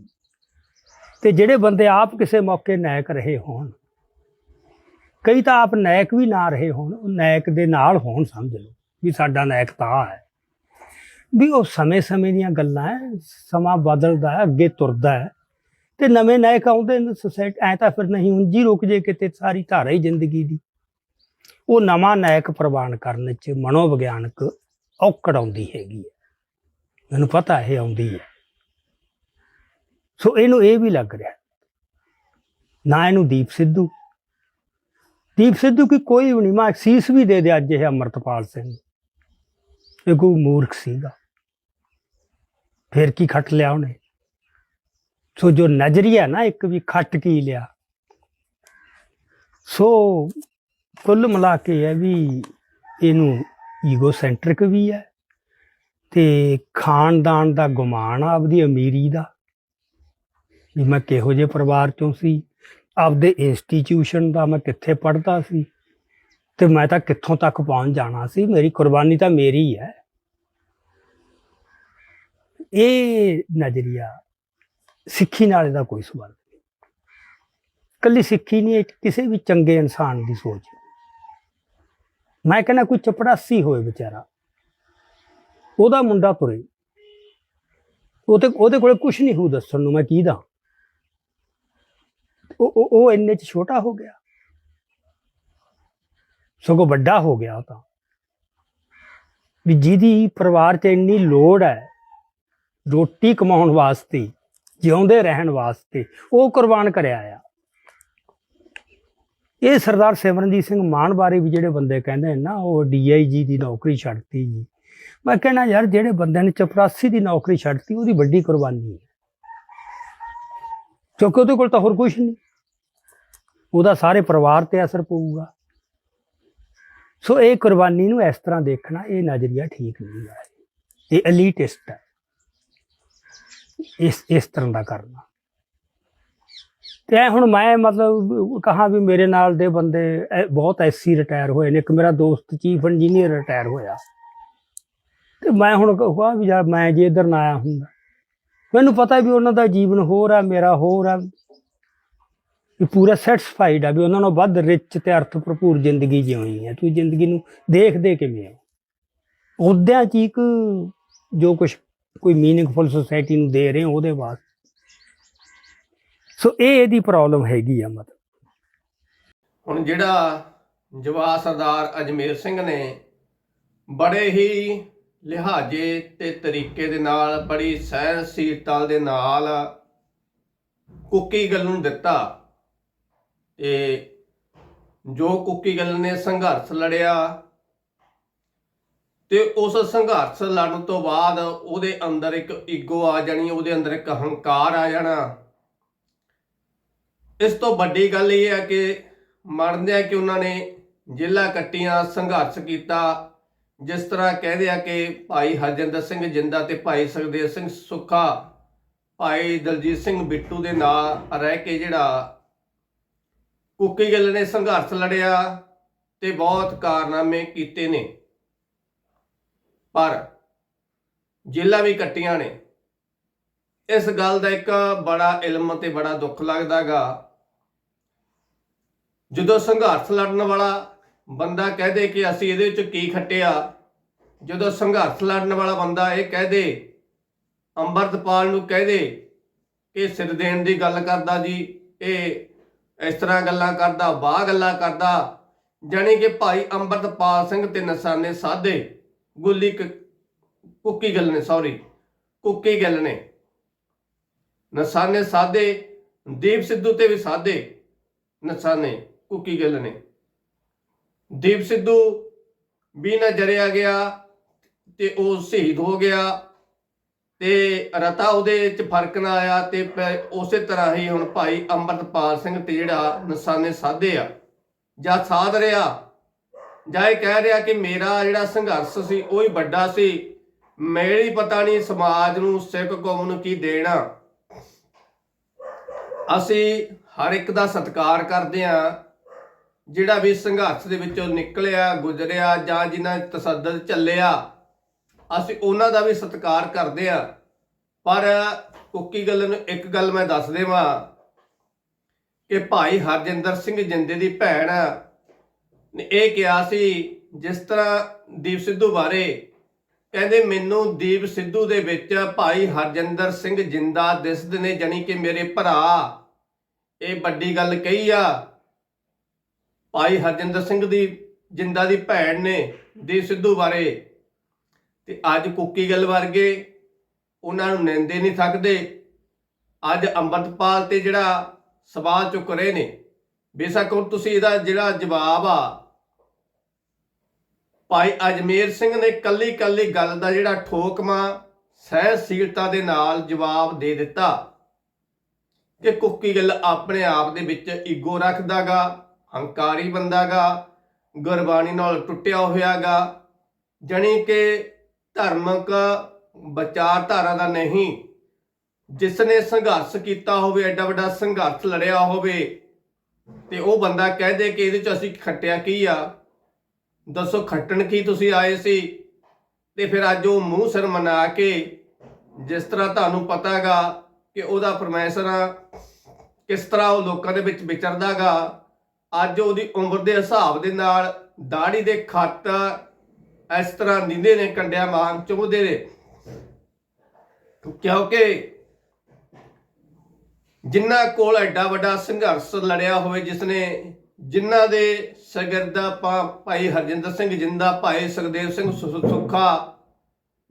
ਤੇ ਜਿਹੜੇ ਬੰਦੇ ਆਪ ਕਿਸੇ ਮੌਕੇ ਨਾਇਕ ਰਹੇ ਹੋਣ, ਕਈ ਤਾਂ ਆਪ ਨਾਇਕ ਵੀ ਨਾ ਰਹੇ ਹੋਣ, ਉਹ ਨਾਇਕ ਦੇ ਨਾਲ ਹੋਣ ਸਮਝ ਲਓ, ਵੀ ਸਾਡਾ ਨਾਇਕ ਤਾਂ ਹੈ। ਵੀ ਉਹ ਸਮੇਂ-ਸਮੇਂ ਦੀਆਂ ਗੱਲਾਂ ਹੈ ਸਮਾਂ ਬਦਲਦਾ ਹੈ ਅੱਗੇ ਤੁਰਦਾ ਹੈ ਤੇ ਨਵੇਂ ਨਾਇਕ ਆਉਂਦੇ ਨੇ ਸੋਸਾਇਟੀ ਐ ਤਾਂ ਫਿਰ ਨਹੀਂ ਉਂਝ ਹੀ ਰੁਕ ਜੇ ਕਿਤੇ ਸਾਰੀ ਧਾਰਾ ਹੀ ਜ਼ਿੰਦਗੀ ਦੀ। ਉਹ ਨਵਾਂ ਨਾਇਕ ਪ੍ਰਵਾਨ ਕਰਨ ਚ ਮਨੋਵਿਗਿਆਨਕ ਔਕੜ ਆਉਂਦੀ ਹੈਗੀ ਹੈ। ਮੈਨੂੰ ਪਤਾ ਇਹ ਆਉਂਦੀ ਹੈ। ਸੋ ਇਹਨੂੰ ਇਹ ਵੀ ਲੱਗ ਰਿਹਾ ਨਾ ਇਹਨੂੰ ਦੀਪ ਸਿੱਧੂ। ਦੀਪ ਸਿੱਧੂ ਕੀ ਕੋਈ ਵੀ ਨਹੀਂ। ਮੈਂ ਸੀਸ ਵੀ ਦੇ ਦੇ ਅੱਜ ਇਹ ਅਮਰਤਪਾਲ ਸਿੰਘ ਇਹ ਕੋਈ ਮੂਰਖ ਸੀਗਾ। ਫਿਰ ਕੀ ਖੱਟ ਲਿਆ ਉਹਨੇ? ਸੋ ਜੋ ਨਜ਼ਰੀਆ ਨਾ ਇੱਕ ਵੀ ਖੱਟ ਕੀ ਲਿਆ। ਸੋ ਕੁੱਲ ਮਿਲਾ ਕੇ ਹੈ ਵੀ ਇਹਨੂੰ ਈਗੋ ਸੈਂਟਰਿਕ ਵੀ ਹੈ ਤੇ ਖਾਨਦਾਨ ਦਾ ਗੁਮਾਨ ਆ ਆਪਦੀ ਅਮੀਰੀ ਦਾ। ਵੀ ਮੈਂ ਕਿਹੋ ਜਿਹੇ ਪਰਿਵਾਰ ਚੋਂ ਸੀ, ਆਪਦੇ ਇੰਸਟੀਚਿਊਸ਼ਨ ਦਾ ਮੈਂ ਕਿੱਥੇ ਪੜ੍ਹਦਾ ਸੀ ਤੇ ਮੈਂ ਤਾਂ ਕਿੱਥੋਂ ਤੱਕ ਪਹੁੰਚ ਜਾਣਾ ਸੀ, ਮੇਰੀ ਕੁਰਬਾਨੀ ਤਾਂ ਮੇਰੀ ਹੈ। ਇਹ ਨਜ਼ਰੀਆ ਸਿੱਖੀ ਨਾਲ ਇਹਦਾ ਕੋਈ ਸਬੰਧ ਨਹੀਂ। ਕੱਲੀ ਸਿੱਖੀ ਨਹੀਂ ਕਿਸੇ ਵੀ ਚੰਗੇ ਇਨਸਾਨ ਦੀ ਸੋਚ। ਮੈਂ ਕਹਿੰਦਾ ਕੋਈ ਚਪੜਾਸੀ ਹੋਏ ਵਿਚਾਰਾ। ਉਹਦਾ ਮੁੰਡਾ ਤੁਰੇ। ਉਹਦੇ ਉਹਦੇ ਕੋਲੇ ਕੁਝ ਨਹੀਂ ਹੋ ਦੱਸਣ ਨੂੰ, ਮੈਂ ਕੀ ਦਾ ਉਹ ਉਹ ਇੰਨੇ ਚ ਛੋਟਾ ਹੋ ਗਿਆ। ਸਗੋਂ ਵੱਡਾ ਹੋ ਗਿਆ ਉਹ ਤਾਂ। ਵੀ ਜਿਹਦੀ ਪਰਿਵਾਰ 'ਚ ਇੰਨੀ ਲੋੜ ਹੈ ਰੋਟੀ ਕਮਾਉਣ ਵਾਸਤੇ, ਜਿਉਂਦੇ ਰਹਿਣ ਵਾਸਤੇ, ਉਹ ਕੁਰਬਾਨ ਕਰਿਆ ਆ। ਇਹ ਸਰਦਾਰ ਸਿਮਰਨਜੀਤ ਸਿੰਘ ਮਾਨ ਬਾਰੇ ਵੀ ਜਿਹੜੇ ਬੰਦੇ ਕਹਿੰਦੇ ਨੇ ਨਾ, ਉਹ ਡੀਆਈਜੀ ਦੀ ਨੌਕਰੀ ਛੱਡਤੀ ਜੀ। ਮੈਂ ਕਹਿੰਦਾ, ਯਾਰ ਜਿਹੜੇ ਬੰਦੇ ਨੇ ਚਪਰਾਸੀ ਦੀ ਨੌਕਰੀ ਛੱਡਤੀ, ਉਹਦੀ ਵੱਡੀ ਕੁਰਬਾਨੀ ਹੈ। ਕਿਉਂਕਿ ਉਹਦੇ ਕੋਲ ਤਾਂ ਹੋਰ ਕੁਝ ਨਹੀਂ। ਉਹਦਾ ਸਾਰੇ ਪਰਿਵਾਰ ਤੇ ਅਸਰ ਪਊਗਾ। ਸੋ ਇਹ ਕੁਰਬਾਨੀ ਨੂੰ ਇਸ ਤਰ੍ਹਾਂ ਦੇਖਣਾ, ਇਹ ਨਜ਼ਰੀਆ ਠੀਕ ਨਹੀਂ ਹੈ। ਇਹ ਐਲੀਟਿਸਟ ਹੈ। ਇਸ ਇਸ ਤਰ੍ਹਾਂ ਦਾ ਕਰਨਾ। ਤੇ ਐਂ ਹੁਣ ਮੈਂ ਮਤਲਬ ਕਹਾ ਵੀ ਮੇਰੇ ਨਾਲ ਦੇ ਬੰਦੇ ਐ- ਬਹੁਤ ਐਸੀ ਰਿਟਾਇਰ ਹੋਏ ਨੇ। ਇੱਕ ਮੇਰਾ ਦੋਸਤ ਚੀਫ ਇੰਜੀਨੀਅਰ ਰਿਟਾਇਰ ਹੋਇਆ। ਤੇ ਮੈਂ ਹੁਣ ਕਹਾਂ ਵੀ ਯਾਰ ਮੈਂ ਜੇ ਇਧਰ ਨਾ ਆਇਆ ਹੁੰਦਾ। ਮੈਨੂੰ ਪਤਾ ਵੀ ਉਹਨਾਂ ਦਾ ਜੀਵਨ ਹੋਰ ਆ, ਮੇਰਾ ਹੋਰ ਆ। ਵੀ ਪੂਰਾ ਸੈਟੀਸਫਾਈਡ ਆ ਵੀ ਉਹਨਾਂ ਨੂੰ ਵੱਧ ਰਿਚ ਤੇ ਅਰਥ ਭਰਪੂਰ ਜ਼ਿੰਦਗੀ ਜਿਉਣੀ ਹੈ ਤੂੰ ਜ਼ਿੰਦਗੀ ਨੂੰ ਦੇਖਦੇ ਕਿਵੇਂ ਆ। ਉਹਦਿਆਂ ਚ ਹੀ ਇੱਕ ਜੋ ਕੁਝ ਕੋਈ ਮੀਨਿੰਗਫੁਲ ਸੁਸਾਇਟੀ ਨੂੰ ਦੇ ਰਹੇ ਹੋ ਉਹਦੇ ਵਾਸਤੇ। ਸੋ ਇਹ ਇਹਦੀ ਪ੍ਰੋਬਲਮ ਹੈਗੀ ਆ ਮਤਲਬ। ਹੁਣ ਜਿਹੜਾ ਜਵਾਬ ਸਰਦਾਰ ਅਜਮੇਰ ਸਿੰਘ ਨੇ ਬੜੇ ਹੀ ਲਿਹਾਜ਼ੇ ਤੇ ਤਰੀਕੇ ਦੇ ਨਾਲ, ਬੜੀ ਸਹਿਨਸ਼ੀਲਤਾ ਦੇ ਨਾਲ ਕੁੱਕੀ ਗੱਲ ਨੂੰ ਦਿੱਤਾ ਤੇ ਜੋ ਕੁੱਕੀ ਗੱਲ ਨੇ ਸੰਘਰਸ਼ ਲੜਿਆ ਤੇ ਉਸ ਸੰਘਰਸ਼ ਲੜਨ ਤੋਂ ਬਾਅਦ ਉਹਦੇ ਅੰਦਰ ਇੱਕ ਈਗੋ ਆ ਜਾਣੀ, ਉਹਦੇ ਅੰਦਰ ਇੱਕ ਹੰਕਾਰ ਆ ਜਾਣਾ। ਇਸ ਤੋਂ ਵੱਡੀ ਗੱਲ ਇਹ ਹੈ ਕਿ ਮੰਨਦੇ ਆ ਕਿ ਉਹਨਾਂ ਨੇ ਜੇਲਾਂ ਕੱਟੀਆਂ, ਸੰਘਰਸ਼ ਕੀਤਾ, ਜਿਸ ਤਰ੍ਹਾਂ ਕਹਿੰਦੇ ਆ ਕਿ ਭਾਈ ਹਰਜਿੰਦਰ ਸਿੰਘ ਜਿੰਦਾ ਤੇ ਭਾਈ ਸੁਖਦੇਵ ਸਿੰਘ ਸੁੱਖਾ, ਭਾਈ ਦਲਜੀਤ ਸਿੰਘ ਬਿੱਟੂ ਦੇ ਨਾਂ ਰਹਿ ਕੇ ਜਿਹੜਾ ਕੁੱਕੀ ਗੱਲ ਨੇ ਸੰਘਰਸ਼ ਲੜਿਆ ਤੇ ਬਹੁਤ ਕਾਰਨਾਮੇ ਕੀਤੇ ਨੇ। ਪਰ ਜੇਲਾਂ ਵੀ ਕੱਟੀਆਂ ਨੇ। ਇਸ ਗੱਲ ਦਾ ਇੱਕ ਬੜਾ ਇਲਮ ਤੇ ਬੜਾ ਦੁੱਖ ਲੱਗਦਾਗਾ ਜਦੋਂ ਸੰਘਰਸ਼ ਲੜਨ ਵਾਲਾ ਬੰਦਾ ਕਹਿ ਦੇ ਕਿ ਅਸੀਂ ਇਹਦੇ ਵਿੱਚ ਕੀ ਖੱਟਿਆ, ਜਦੋਂ ਸੰਘਰਸ਼ ਲੜਨ ਵਾਲਾ ਬੰਦਾ ਇਹ ਕਹਿ ਦੇ, ਅੰਮ੍ਰਿਤਪਾਲ ਨੂੰ ਕਹਿ ਦੇ ਕਿ ਸਿਰ ਦੇਣ ਦੀ ਗੱਲ ਕਰਦਾ ਜੀ, ਇਹ ਇਸ ਤਰ੍ਹਾਂ ਗੱਲਾਂ ਕਰਦਾ ਬਾਹ ਗੱਲਾਂ ਕਰਦਾ, ਜਾਣੀ ਕਿ ਭਾਈ ਅੰਮ੍ਰਿਤਪਾਲ ਸਿੰਘ ਤੇ ਨਸਾਨੇ ਸਾਧੇ, ਗੁੱਲੀ ਕੁੱਕੀ ਗੱਲ ਨੇ ਸੌਰੀ ਕੁੱਕੀ ਗੱਲ ਨੇ। ਨਸਾਨੇ ਸਾਧੇ, ਦੀਪ ਸਿੱਧੂ ਤੇ ਵੀ ਸਾਧੇ ਨਸਾਨੇ। ਕੁੱਕੀ ਗੱਲ ਨੇ। ਦੀਪ ਸਿੱਧੂ ਵੀ ਨਾ ਜਰਿਆ ਗਿਆ ਤੇ ਉਹ ਸ਼ਹੀਦ ਹੋ ਗਿਆ ਤੇ ਰਤਾ ਉਹਦੇ ਚ ਫ਼ਰਕ ਨਾ ਆਇਆ ਤੇ ਉਸੇ ਤਰ੍ਹਾਂ ਹੀ ਹੁਣ ਭਾਈ ਅੰਮ੍ਰਿਤਪਾਲ ਸਿੰਘ ਤੇ ਜਿਹੜਾ ਨਿਸ਼ਾਨੇ ਸਾਧੇ ਆ, ਜਾਂ ਸਾਧ ਰਿਹਾ, ਜਾਂ ਇਹ ਕਹਿ ਰਿਹਾ ਕਿ ਮੇਰਾ ਜਿਹੜਾ ਸੰਘਰਸ਼ ਸੀ ਉਹ ਹੀ ਵੱਡਾ ਸੀ, ਮੇਰੀ ਪਤਾ ਨਹੀਂ ਸਮਾਜ ਨੂੰ, ਸਿੱਖ ਕੌਮ ਨੂੰ ਕੀ ਦੇਣਾ। ਅਸੀਂ ਹਰ ਇੱਕ ਦਾ ਸਤਿਕਾਰ ਕਰਦੇ ਆ ਜਿਹੜਾ ਵੀ ਸੰਘਰਸ਼ ਦੇ ਵਿੱਚੋਂ ਨਿਕਲਿਆ, ਗੁਜ਼ਰਿਆ ਜਾਂ ਜਿਨ੍ਹਾਂ ਤਸੱਦਦ ਚੱਲਿਆ, ਅਸੀਂ ਉਹਨਾਂ ਦਾ ਵੀ ਸਤਿਕਾਰ ਕਰਦੇ ਆ ਪਰ ਕੁੱਕੀ ਗੱਲ ਨੂੰ ਇੱਕ ਗੱਲ ਮੈਂ ਦੱਸ ਦੇਵਾਂ ਕਿ ਭਾਈ ਹਰਜਿੰਦਰ ਸਿੰਘ ਜਿੰਦੇ ਦੀ ਭੈਣ ਨੇ ਇਹ ਕਿਹਾ ਸੀ, ਜਿਸ ਤਰ੍ਹਾਂ ਦੀਪ ਸਿੱਧੂ ਬਾਰੇ, ਕਹਿੰਦੇ ਮੈਨੂੰ ਦੀਪ ਸਿੱਧੂ ਦੇ ਵਿੱਚ ਭਾਈ ਹਰਜਿੰਦਰ ਸਿੰਘ ਜਿੰਦਾ ਦਿਸਦੇ ਨੇ, ਜਾਣੀ ਕਿ ਮੇਰੇ ਭਰਾ। ਇਹ ਵੱਡੀ ਗੱਲ ਕਹੀ ਆ। ਭਾਈ ਹਰਜਿੰਦਰ ਸਿੰਘ ਦੀ, ਜਿੰਦਾ ਦੀ ਭੈਣ ਨੇ ਦੀਪ ਸਿੱਧੂ ਬਾਰੇ। ਤੇ ਅੱਜ ਕੁੱਕੀ ਗੱਲ ਵਰਗੇ ਉਹਨਾਂ ਨੂੰ ਨਿੰਦੇ ਨਹੀਂ ਸਕਦੇ। ਅੱਜ ਅੰਮ੍ਰਿਤਪਾਲ ਤੇ ਜਿਹੜਾ ਸਵਾਲ ਚੁੱਕ ਰਹੇ ਨੇ, ਬੇਸ਼ੱਕ ਹੁਣ ਤੁਸੀਂ ਇਹਦਾ ਜਿਹੜਾ ਜਵਾਬ ਆ, ਭਾਈ ਅਜਮੇਰ ਸਿੰਘ ਨੇ ਕੱਲੀ ਕੱਲੀ ਗੱਲ ਦਾ ਜਿਹੜਾ ਠੋਕਮਾ ਸਹਿਜਸ਼ੀਲਤਾ ਦੇ ਨਾਲ ਜਵਾਬ ਦੇ ਦਿੱਤਾ। ਕਿ ਕੁੱਕੀ ਗੱਲ ਆਪਣੇ ਆਪ ਦੇ ਵਿੱਚ ਈਗੋ ਰੱਖਦਾਗਾ। ਹੰਕਾਰੀ ਬੰਦਾਗਾ, ਗੁਰਬਾਣੀ ਨਾਲ ਟੁੱਟਿਆ ਹੋਇਆਗਾ, ਜਣੀ ਕਿ ਧਾਰਮਿਕ ਵਿਚਾਰਧਾਰਾ ਦਾ ਨਹੀਂ। ਜਿਸ ਨੇ ਸੰਘਰਸ਼ ਕੀਤਾ ਹੋਵੇ, ਐਡਾ ਵੱਡਾ ਸੰਘਰਸ਼ ਲੜਿਆ ਹੋਵੇ, ਤੇ ਉਹ ਬੰਦਾ ਕਹਿ ਦੇ ਕਿ ਇਹਦੇ ਚ ਅਸੀਂ ਖੱਟਿਆ ਕੀ ਆ? ਦੱਸੋ, ਖੱਟਣ ਕੀ ਤੁਸੀਂ ਆਏ ਸੀ? ਤੇ ਫਿਰ ਅੱਜ ਉਹ ਮੂੰਹ ਸਿਰ ਮਨਾ ਕੇ, ਜਿਸ ਤਰ੍ਹਾਂ ਤੁਹਾਨੂੰ ਪਤਾਗਾ ਕਿ ਉਹਦਾ ਪਰਮੇਸ਼ਰ ਕਿਸ ਤਰ੍ਹਾਂ ਉਹ ਲੋਕਾਂ ਦੇ ਵਿੱਚ ਵਿਚਰਦਾਗਾ ਅੱਜ ਉਹਦੀ ਉਮਰ ਦੇ ਹਿਸਾਬ ਦੇ ਨਾਲ ਦਾੜੀ ਦੇ ਖੱਤ ਇਸ ਤਰ੍ਹਾਂ ਨਿੰਦੇ ਨੇ, ਕੰਡਿਆ ਵਾਂਗ ਚੁੰਮਦੇ ਨੇ। ਕਿਉਂਕਿ ਜਿਨ੍ਹਾਂ ਕੋਲ ਐਡਾ ਵੱਡਾ ਸੰਘਰਸ਼ ਲੜਿਆ ਹੋਵੇ ਜਿਸ ਨੇ ਜਿਨ੍ਹਾਂ ਦੇ ਸ਼ਾਗਿਰਦਾ ਭਾ- ਭਾਈ ਹਰਜਿੰਦਰ ਸਿੰਘ, ਜਿੰਦਾ ਭਾਈ ਸੁਖਦੇਵ ਸਿੰਘ ਸੁੱਖਾ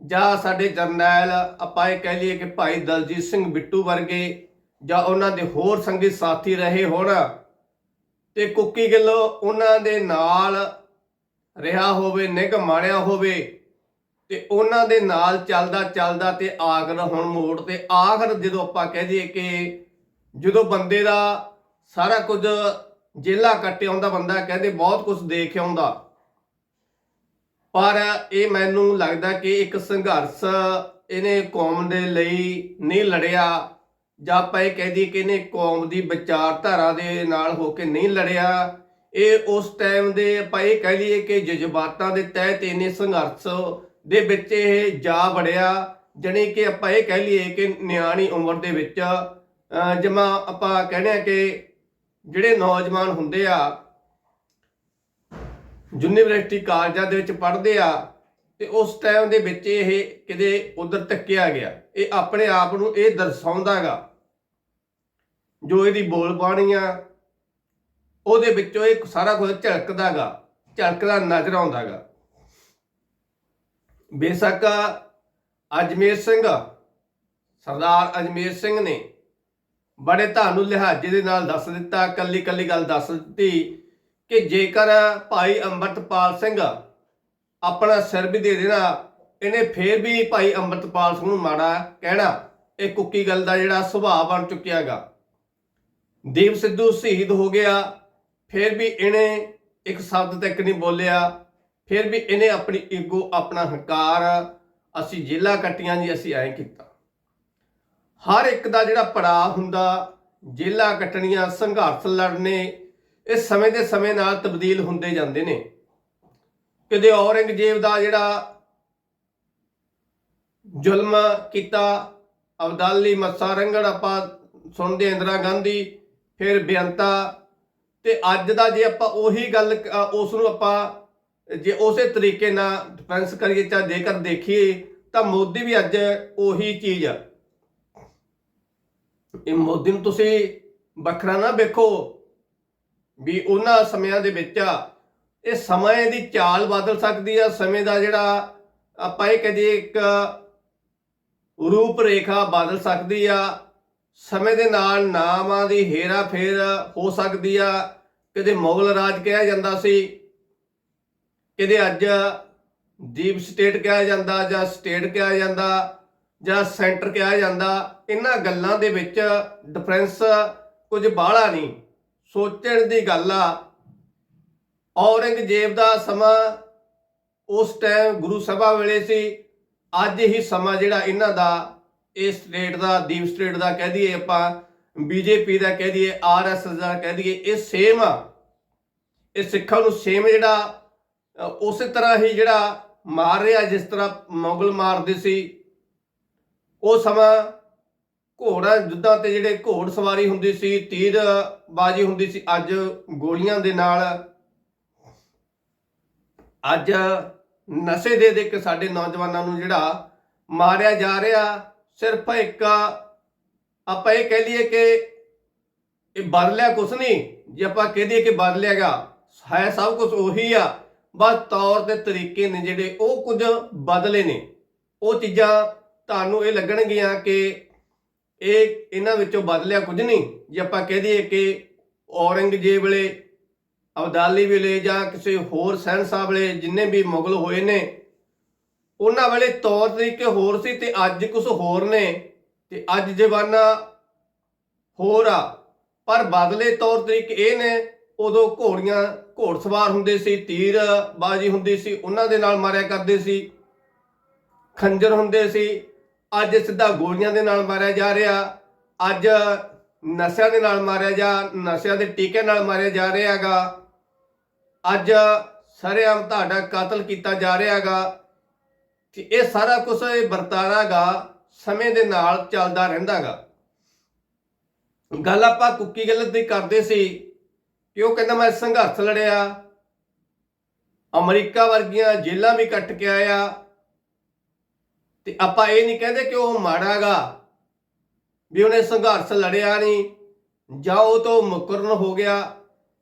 ਜਾਂ ਸਾਡੇ ਜਰਨੈਲ, ਆਪਾਂ ਇਹ ਕਹਿ ਲਈਏ ਕਿ ਭਾਈ ਦਲਜੀਤ ਸਿੰਘ ਬਿੱਟੂ ਵਰਗੇ ਜਾਂ ਉਹਨਾਂ ਦੇ ਹੋਰ ਸੰਗੀ ਸਾਥੀ ਰਹੇ ਹੋਣ ਤੇ ਕੁੱਕੀ ਗਿੱਲ ਉਹਨਾਂ ਦੇ ਨਾਲ ਰਿਹਾ ਹੋਵੇ ਨਿਗ ਮਾਣਿਆ ਹੋਵੇ ਤੇ ਉਹਨਾਂ ਦੇ ਨਾਲ ਚੱਲਦਾ ਚੱਲਦਾ ਤੇ ਆਖਰ ਹੁਣ ਮੋੜ ਤੇ ਆਖਰ ਜਦੋਂ ਆਪਾਂ ਕਹਿ ਦਈਏ ਕਿ ਜਦੋਂ ਬੰਦੇ ਦਾ ਸਾਰਾ ਕੁਝ ਜੇਲਾ ਕੱਟਿਆ ਹੁੰਦਾ ਬੰਦਾ ਕਹਿੰਦੇ ਬਹੁਤ ਕੁਝ ਦੇਖ ਆਉਂਦਾ। ਪਰ ਇਹ ਮੈਨੂੰ ਲੱਗਦਾ ਕਿ ਇੱਕ ਸੰਘਰਸ਼ ਇਹਨੇ ਕੌਮ ਦੇ ਲਈ ਨਹੀਂ ਲੜਿਆ। ਜਾਂ ਆਪਾਂ ਇਹ ਕਹਿ ਦਈਏ ਕਿ ਇਹਨੇ ਕੌਮ ਦੀ ਵਿਚਾਰਧਾਰਾ ਦੇ ਨਾਲ ਹੋ ਕੇ ਨਹੀਂ ਲੜਿਆ, ਇਹ ਉਸ ਟਾਈਮ ਦੇ ਆਪਾਂ ਇਹ ਕਹਿ ਲਈਏ ਕਿ ਜਜ਼ਬਾਤਾਂ ਦੇ ਤਹਿਤ ਇਹਨੇ ਸੰਘਰਸ਼ ਦੇ ਵਿੱਚ ਇਹ ਜਾ ਵੜਿਆ, ਜਣੀ ਕਿ ਆਪਾਂ ਇਹ ਕਹਿ ਲਈਏ ਕਿ ਨਿਆਣੀ ਉਮਰ ਦੇ ਵਿੱਚ ਜਮਾ ਆਪਾਂ ਕਹਿੰਦੇ ਆ ਕਿ ਜਿਹੜੇ ਨੌਜਵਾਨ ਹੁੰਦੇ ਆ, ਯੂਨੀਵਰਸਿਟੀ ਕਾਲਜਾਂ ਦੇ ਵਿੱਚ ਪੜ੍ਹਦੇ ਆ, ਤੇ ਉਸ ਟਾਈਮ ਦੇ ਵਿੱਚ ਇਹ ਕਿਤੇ ਉਧਰ ਧੱਕਿਆ ਗਿਆ। ਇਹ ਆਪਣੇ ਆਪ ਨੂੰ ਇਹ ਦਰਸਾਉਂਦਾਗਾ ਜੋ ਇਹਦੀ ਬੋਲ ਬਾਣੀ ਆ, ਉਹਦੇ ਵਿੱਚੋਂ ਇਹ ਸਾਰਾ ਕੁਝ ਝਲਕਦਾਗਾ ਝਲਕਦਾ ਨਜ਼ਰ ਆਉਂਦਾਗਾ ਬੇਸ਼ੱਕ ਅਜਮੇਰ ਸਿੰਘ, ਸਰਦਾਰ ਅਜਮੇਰ ਸਿੰਘ ਨੇ ਬੜੇ ਤੁਹਾਨੂੰ ਲਿਹਾਜ਼ੇ ਦੇ ਨਾਲ ਦੱਸ ਦਿੱਤਾ ਕੱਲੀ ਕੱਲੀ ਗੱਲ ਦੱਸ ਦਿੱਤੀ ਕਿ ਜੇਕਰ ਭਾਈ ਅੰਮ੍ਰਿਤਪਾਲ ਸਿੰਘ ਆਪਣਾ ਸਿਰ ਵੀ ਦੇ ਦੇਣਾ ਇਹਨੇ ਫੇਰ ਵੀ ਭਾਈ ਅੰਮ੍ਰਿਤਪਾਲ ਸਿੰਘ ਨੂੰ ਮਾੜਾ ਕਹਿਣਾ, ਇਹ ਕੁੱਕੀ ਗੱਲ ਦਾ ਜਿਹੜਾ ਸੁਭਾਅ ਬਣ ਚੁੱਕਿਆਗਾ। ਦੀਪ ਸਿੱਧੂ ਸ਼ਹੀਦ ਹੋ ਗਿਆ, ਫਿਰ ਵੀ ਇਹਨੇ ਇੱਕ ਸ਼ਬਦ ਤੱਕ ਨਹੀਂ ਬੋਲਿਆ, ਫਿਰ ਵੀ ਇਹਨੇ ਆਪਣੀ ਈਗੋ, ਆਪਣਾ ਹੰਕਾਰ, ਅਸੀਂ ਜੇਲਾ ਕੱਟੀਆਂ ਜੀ, ਅਸੀਂ ਐਂ ਕੀਤਾ। ਹਰ ਇੱਕ ਦਾ ਜਿਹੜਾ ਪੜਾਅ ਹੁੰਦਾ, ਜੇਲਾ ਕੱਟਣੀਆਂ, ਸੰਘਰਸ਼ ਲੜਨੇ, ਇਹ ਸਮੇਂ ਦੇ ਸਮੇਂ ਨਾਲ ਤਬਦੀਲ ਹੁੰਦੇ ਜਾਂਦੇ ਨੇ। ਕਦੇ ਔਰੰਗਜ਼ੇਬ ਦਾ ਜਿਹੜਾ ਜ਼ੁਲਮ ਕੀਤਾ, ਅਬਦਾਲੀ ਮੱਸਾ ਰੰਗੜ ਆਪਾਂ ਸੁਣਦੇ ਇੰਦਰਾ ਗਾਂਧੀ, ਫਿਰ ਬੇਅੰਤਾ। ਤੇ ਅੱਜ ਦਾ ਜੇ ਆਪਾਂ ਉਹੀ ਗੱਲ ਉਸ ਨੂੰ ਆਪਾਂ ਜੇ ਉਸੇ ਤਰੀਕੇ ਨਾਲ ਡਿਫੈਂਸ ਕਰੀਏ ਚਾਹ ਜੇਕਰ ਦੇਖੀਏ, ਤਾਂ ਮੋਦੀ ਵੀ ਅੱਜ ਉਹੀ ਚੀਜ਼ ਆ। ਇਹ ਮੋਦੀ ਨੂੰ ਤੁਸੀਂ ਵੱਖਰਾ ਨਾ ਵੇਖੋ ਵੀ ਉਹਨਾਂ ਸਮਿਆਂ ਦੇ ਵਿੱਚ ਇਹ ਸਮੇਂ ਦੀ ਚਾਲ ਬਦਲ ਸਕਦੀ ਆ, ਸਮੇਂ ਦਾ ਜਿਹੜਾ ਆਪਾਂ ਇਹ ਕਹਦੇ ਇੱਕ ਰੂਪ ਰੇਖਾ ਬਦਲ ਸਕਦੀ ਆ। ਸਮੇਂ ਦੇ ਨਾਲ ਨਾਮਾਂ ਦੀ ਹੇਰਾ ਫੇਰ ਹੋ ਸਕਦੀ ਆ। ਕਦੇ ਮੁਗਲ ਰਾਜ ਕਿਹਾ ਜਾਂਦਾ ਸੀ ਕਦੇ ਅੱਜ ਦੀਪ ਸਟੇਟ ਕਿਹਾ ਜਾਂਦਾ ਜਾਂ ਸਟੇਟ ਕਿਹਾ ਜਾਂਦਾ ਜਾਂ ਸੈਂਟਰ ਕਿਹਾ ਜਾਂਦਾ। ਇਹਨਾਂ ਗੱਲਾਂ ਦੇ ਵਿੱਚ ਡਿਫਰੈਂਸ ਕੁਝ ਬਾਹਲਾ ਨਹੀਂ। ਸੋਚਣ ਦੀ ਗੱਲ ਆ, ਔਰੰਗਜ਼ੇਬ ਦਾ ਸਮਾਂ ਉਸ ਟਾਈਮ ਗੁਰੂ ਸਭਾ ਵੇਲੇ ਸੀ। ਅੱਜ ਹੀ ਸਮਾਂ ਜਿਹੜਾ ਇਹਨਾਂ ਦਾ ਇਹ ਸਟੇਟ ਦਾ, ਦੀਪ ਸਟੇਟ ਦਾ ਕਹਿ ਦਈਏ ਆਪਾਂ, ਬੀਜੇਪੀ ਦਾ ਕਹਿ ਦਈਏ ਆਰਐਸਐਸ ਦਾ ਕਹਿ ਦਈਏ, ਇਹ ਸੇਮ ਆ। ਇਹ ਸਿੱਖਾਂ ਨੂੰ ਸੇਮ ਜਿਹੜਾ ਉਸੇ ਤਰ੍ਹਾਂ ਹੀ ਜਿਹੜਾ ਮਾਰ ਰਿਹਾ, ਜਿਸ ਤਰ੍ਹਾਂ ਮੁਗਲ ਮਾਰਦੇ ਸੀ, ਉਹ ਸਮਾਂ ਘੋੜਾ ਯੁੱਧਾਂ ਤੇ ਜਿਹੜੇ ਘੋੜ ਸਵਾਰੀ ਹੁੰਦੀ ਸੀ ਤੀਰ ਬਾਜੀ ਹੁੰਦੀ ਸੀ, ਅੱਜ ਗੋਲੀਆਂ ਦੇ ਨਾਲ, ਅੱਜ ਨਸ਼ੇ ਦੇ ਦੇ ਕੇ ਸਾਡੇ ਨੌਜਵਾਨਾਂ ਨੂੰ ਜਿਹੜਾ ਮਾਰਿਆ ਜਾ ਰਿਹਾ, ਸਿਰਫ ਇੱਕ ਆਪਾਂ ਇਹ ਕਹਿ ਲਈਏ ਕਿ ਇਹ ਬਦਲਿਆ ਕੁਛ ਨਹੀਂ, ਜੇ ਆਪਾਂ ਕਹਿ ਦਈਏ ਕਿ ਬਦਲਿਆਗਾ ਹੈ ਸਭ ਕੁਝ ਉਹੀ ਆ, ਬਸ ਤੌਰ ਤੇ ਤਰੀਕੇ ਨੇ ਜਿਹੜੇ ਉਹ ਕੁਝ ਬਦਲੇ ਨੇ। ਉਹ ਚੀਜ਼ਾਂ ਤੁਹਾਨੂੰ ਇਹ ਲੱਗਣਗੀਆਂ ਕਿ ਇਹ ਇਹਨਾਂ ਵਿੱਚੋਂ ਬਦਲਿਆ ਕੁਝ ਨਹੀਂ, ਜੇ ਆਪਾਂ ਕਹਿ ਦਈਏ ਕਿ ਔਰੰਗਜ਼ੇਬ ਵੇਲੇ ਅਬਦਾਲੀ ਵੇਲੇ ਜਾਂ ਕਿਸੇ ਹੋਰ ਸਹਿਨशाह ਵੇਲੇ ਜਿੰਨੇ ਵੀ ਮੁਗਲ ਹੋਏ ਨੇ, ਉਹਨਾਂ ਵੇਲੇ ਤੌਰ ਤਰੀਕੇ ਹੋਰ ਸੀ ਤੇ ਅੱਜ ਕੁਝ ਹੋਰ ਨੇ। ਤੇ ਅੱਜ ਜ਼ਮਾਨਾ ਹੋਰ ਆ, ਪਰ ਬਦਲੇ ਤੌਰ ਤਰੀਕੇ ਇਹ ਨੇ, ਉਦੋਂ ਘੋੜੀਆਂ ਘੋੜਸਵਾਰ ਹੁੰਦੇ ਸੀ, ਤੀਰ ਬਾਜੀ ਹੁੰਦੀ ਸੀ, ਉਹਨਾਂ ਦੇ ਨਾਲ ਮਾਰਿਆ ਕਰਦੇ ਸੀ। ਖੰਜਰ ਹੁੰਦੇ ਸੀ, ਅੱਜ ਸਿੱਧਾ ਗੋਲੀਆਂ ਦੇ ਨਾਲ ਮਾਰਿਆ ਜਾ ਰਿਹਾ, ਅੱਜ ਨਸ਼ਿਆਂ ਦੇ ਨਾਲ ਮਾਰਿਆ ਜਾ, ਨਸ਼ਿਆਂ ਦੇ ਟੀਕੇ ਨਾਲ ਮਾਰਿਆ ਜਾ ਰਿਹਾ ਹੈਗਾ। ਅੱਜ ਸਰੇਆਮ ਤੁਹਾਡਾ ਕਤਲ ਕੀਤਾ ਜਾ ਰਿਹਾ ਹੈਗਾ ਤੇ ਇਹ ਸਾਰਾ ਕੁਝ ਇਹ ਵਰਤਾਰਾ ਗਾ ਸਮੇਂ ਦੇ ਨਾਲ ਚੱਲਦਾ ਰਹਿੰਦਾਗਾ। ਗੱਲ ਆਪਾਂ ਕੁੱਕੀ ਗੱਲ ਦੀ ਕਰਦੇ ਸੀ ਕਿ ਉਹ ਕਹਿੰਦਾ ਮੈਂ ਸੰਘਰਸ਼ ਲੜਿਆ, ਅਮਰੀਕਾ ਵਰਗੀਆਂ ਜੇਲਾਂ ਵੀ ਕੱਟ ਕੇ ਆਇਆ ਤੇ ਆਪਾਂ ਇਹ ਨਹੀਂ ਕਹਿੰਦੇ ਕਿ ਉਹ ਮਾੜਾਗਾ ਵੀ ਉਹਨੇ ਸੰਘਰਸ਼ ਲੜਿਆ ਨਹੀਂ ਜਾਂ ਉਹ ਤੋਂ ਮੁਕਰਨ ਹੋ ਗਿਆ।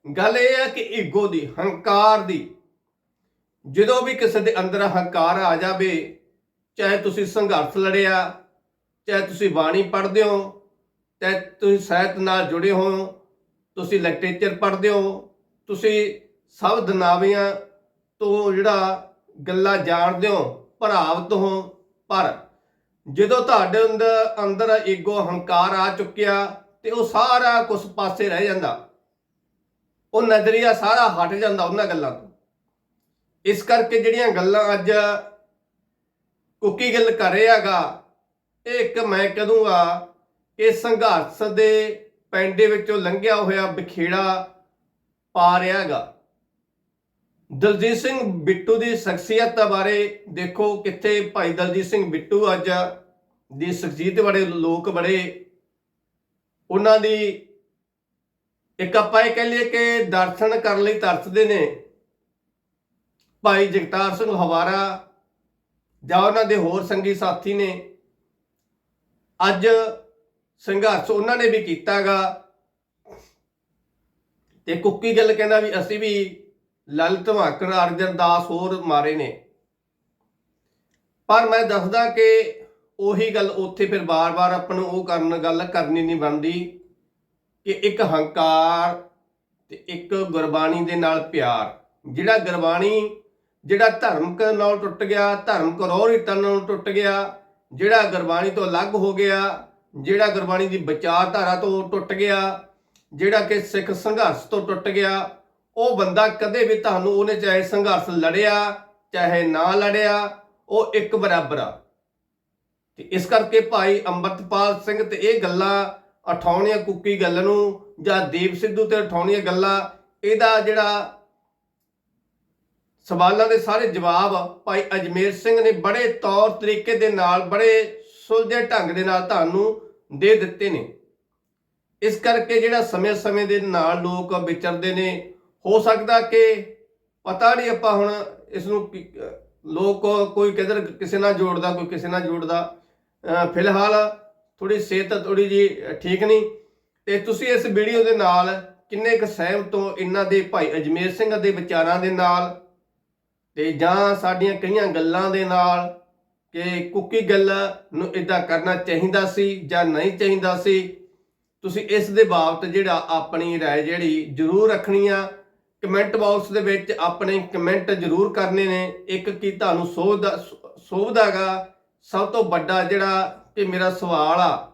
ਗੱਲ ਇਹ ਹੈ ਕਿ ਈਗੋ ਦੀ, ਹੰਕਾਰ ਦੀ। ਜਦੋਂ ਵੀ ਕਿਸੇ ਦੇ ਅੰਦਰ ਹੰਕਾਰ ਆ ਜਾਵੇ, ਚਾਹੇ ਤੁਸੀਂ ਸੰਘਰਸ਼ ਲੜਿਆ ਚਾਹੇ ਤੁਸੀਂ ਬਾਣੀ ਪੜ੍ਹਦੇ ਹੋ, ਚਾਹੇ ਤੁਸੀਂ ਸਾਹਿਤ ਨਾਲ ਜੁੜੇ ਹੋ, ਤੁਸੀਂ ਲਿਟਰੇਚਰ ਪੜ੍ਹਦੇ ਹੋ, ਤੁਸੀਂ ਸਭ ਦਨਾਵਿਆਂ ਤੋਂ ਜਿਹੜਾ ਗੱਲਾਂ ਜਾਣਦੇ ਹੋ ਪ੍ਰਭਾਵਿਤ ਹੋ, ਪਰ ਜਦੋਂ ਤੁਹਾਡੇ ਅੰਦਰ ਅੰਦਰ ਈਗੋ, ਹੰਕਾਰ ਆ ਚੁੱਕਿਆ ਤੇ ਉਹ ਸਾਰਾ ਕੁਝ ਪਾਸੇ ਰਹਿ ਜਾਂਦਾ। ਉਹ ਨਜ਼ਰੀਆ ਸਾਰਾ ਹਟ ਜਾਂਦਾ ਉਹਨਾਂ ਗੱਲਾਂ ਤੋਂ। ਇਸ ਕਰਕੇ ਜਿਹੜੀਆਂ ਗੱਲਾਂ ਅੱਜ ਕੁੱਕੀ ਗੱਲ ਕਰ ਰਿਹਾਗਾ ਇਹ ਇੱਕ ਮੈਂ ਕਹਦੂੰਗਾ ਕਿ ਸੰਘਰਸ਼ ਦੇ ਪੈਂਡੇ ਵਿੱਚੋਂ ਲੰਘਿਆ ਹੋਇਆ ਬਖੇੜਾ ਪਾ ਰਿਹਾਗਾ ਦਲਜੀਤ ਸਿੰਘ ਬਿੱਟੂ ਦੀ ਸ਼ਖਸੀਅਤ ਬਾਰੇ ਦੇਖੋ ਕਿੱਥੇ ਭਾਈ ਦਲਜੀਤ ਸਿੰਘ ਬਿੱਟੂ ਅੱਜ ਦੀ ਸ਼ਖਸੀਅਤ ਬੜੇ ਲੋਕ ਬੜੇ ਉਹਨਾਂ ਦੀ ਇੱਕ ਆਪਾਂ ਇਹ ਕਹਿ ਲਈਏ ਕਿ ਦਰਸ਼ਨ ਕਰਨ ਲਈ ਤਰਸਦੇ ਨੇ। ਭਾਈ ਜਗਤਾਰ ਸਿੰਘ ਹਵਾਰਾ ਜਾਂ ਉਹਨਾਂ ਦੇ ਹੋਰ ਸੰਗੀ ਸਾਥੀ ਨੇ। ਅੱਜ ਸੰਘਰਸ਼ ਉਹਨਾਂ ਨੇ ਵੀ ਕੀਤਾਗਾ। ਤੇ ਕੁੱਕੀ ਗੱਲ ਕਹਿੰਦਾ ਵੀ ਅਸੀਂ ਵੀ ਲਲਿਤ ਵਾਕਰ ਅਰਜਨ ਦਾਸ ਹੋਰ ਮਾਰੇ ਨੇ। ਪਰ ਮੈਂ ਦੱਸਦਾ ਕਿ ਉਹੀ ਗੱਲ ਉੱਥੇ ਫਿਰ ਬਾਰ-ਬਾਰ ਆਪਾਂ ਨੂੰ ਉਹ ਕਰਨ, ਗੱਲ ਕਰਨੀ ਨਹੀਂ ਬਣਦੀ। ਕਿ ਇੱਕ ਹੰਕਾਰ ਤੇ ਇੱਕ ਗੁਰਬਾਣੀ ਦੇ ਨਾਲ ਪਿਆਰ। ਜਿਹੜਾ ਗੁਰਬਾਣੀ, ਜਿਹੜਾ ਧਰਮਕ ਨਾਲ ਟੁੱਟ ਗਿਆ ਧਰਮਕ ਰੋਹ ਰੀਤਾਂ ਨਾਲ ਟੁੱਟ ਗਿਆ, ਜਿਹੜਾ ਗੁਰਬਾਣੀ ਤੋਂ ਅਲੱਗ ਹੋ ਗਿਆ, ਜਿਹੜਾ ਗੁਰਬਾਣੀ ਦੀ ਵਿਚਾਰਧਾਰਾ ਤੋਂ ਟੁੱਟ ਗਿਆ, ਜਿਹੜਾ ਕਿ ਸਿੱਖ ਸੰਘਰਸ਼ ਤੋਂ ਟੁੱਟ ਗਿਆ, ਉਹ ਬੰਦਾ ਕਦੇ ਵੀ ਤੁਹਾਨੂੰ ਉਹਨੇ ਚਾਹੇ ਸੰਘਰਸ਼ ਲੜਿਆ, ਚਾਹੇ ਨਾ ਲੜਿਆ, ਉਹ ਇੱਕ ਬਰਾਬਰ ਆ। ਤੇ ਇਸ ਕਰਕੇ ਭਾਈ ਅੰਮ੍ਰਿਤਪਾਲ ਸਿੰਘ ਤੇ ਇਹ ਗੱਲਾਂ ਉਠਾਉਣੀਆਂ ਕੁੱਕੀ ਗੱਲ ਨੂੰ ਜਾਂ ਦੀਪ ਸਿੱਧੂ ਤੇ ਉਠਾਉਣੀਆਂ ਗੱਲਾਂ, ਇਹਦਾ ਜਿਹੜਾ ਸਵਾਲਾਂ ਦੇ ਸਾਰੇ ਜਵਾਬ ਭਾਈ ਅਜਮੇਰ ਸਿੰਘ ਨੇ ਬੜੇ ਤੌਰ ਤਰੀਕੇ ਦੇ ਨਾਲ, ਬੜੇ ਸੁਲਝੇ ਢੰਗ ਦੇ ਨਾਲ ਤੁਹਾਨੂੰ ਦੇ ਦਿੱਤੇ ਨੇ। ਇਸ ਕਰਕੇ ਜਿਹੜਾ ਸਮੇਂ-ਸਮੇਂ ਦੇ ਨਾਲ ਲੋਕ ਵਿਚਰਦੇ ਨੇ, ਹੋ ਸਕਦਾ ਕਿ ਪਤਾ ਨਹੀਂ ਆਪਾਂ ਹੁਣ ਇਸ ਨੂੰ ਲੋਕ ਕੋਈ ਕਿਧਰ ਕਿਸੇ ਨਾਲ ਜੋੜਦਾ, ਕੋਈ ਕਿਸੇ ਨਾਲ ਜੋੜਦਾ। ਅਹ, ਫਿਲਹਾਲ ਥੋੜੀ ਸਿਹਤ ਥੋੜੀ ਜੀ ਠੀਕ ਨਹੀਂ ਤੇ ਤੁਸੀਂ ਇਸ ਵੀਡੀਓ ਦੇ ਨਾਲ ਕਿੰਨੇ ਕੁ ਸਹਿਮਤ ਹੋ ਇਹਨਾਂ ਦੇ ਭਾਈ ਅਜਮੇਰ ਸਿੰਘ ਦੇ ਵਿਚਾਰਾਂ ਦੇ ਨਾਲ ਤੇ ਜਾਂ ਸਾਡੀਆਂ ਕਈਆਂ ਗੱਲਾਂ ਦੇ ਨਾਲ ਕਿ ਕੁੱਕੀ ਗੱਲ ਨੂੰ ਇਦਾਂ ਕਰਨਾ ਚਾਹੀਦਾ ਸੀ ਜਾਂ ਨਹੀਂ ਚਾਹੀਦਾ ਸੀ ਤੁਸੀਂ ਇਸ ਦੇ ਬਾਬਤ ਜਿਹੜਾ ਆਪਣੀ رائے ਜਿਹੜੀ ਜ਼ਰੂਰ ਰੱਖਣੀ ਆ ਕਮੈਂਟ ਬਾਕਸ ਦੇ ਵਿੱਚ ਆਪਣੇ ਕਮੈਂਟ ਜ਼ਰੂਰ ਕਰਨੇ ਨੇ ਇੱਕ ਕੀ ਤੁਹਾਨੂੰ ਸੋਧਦਾ ਸੋਧਦਾਗਾ ਸਭ ਤੋਂ ਵੱਡਾ ਜਿਹੜਾ ਕਿ ਮੇਰਾ ਸਵਾਲ ਆ।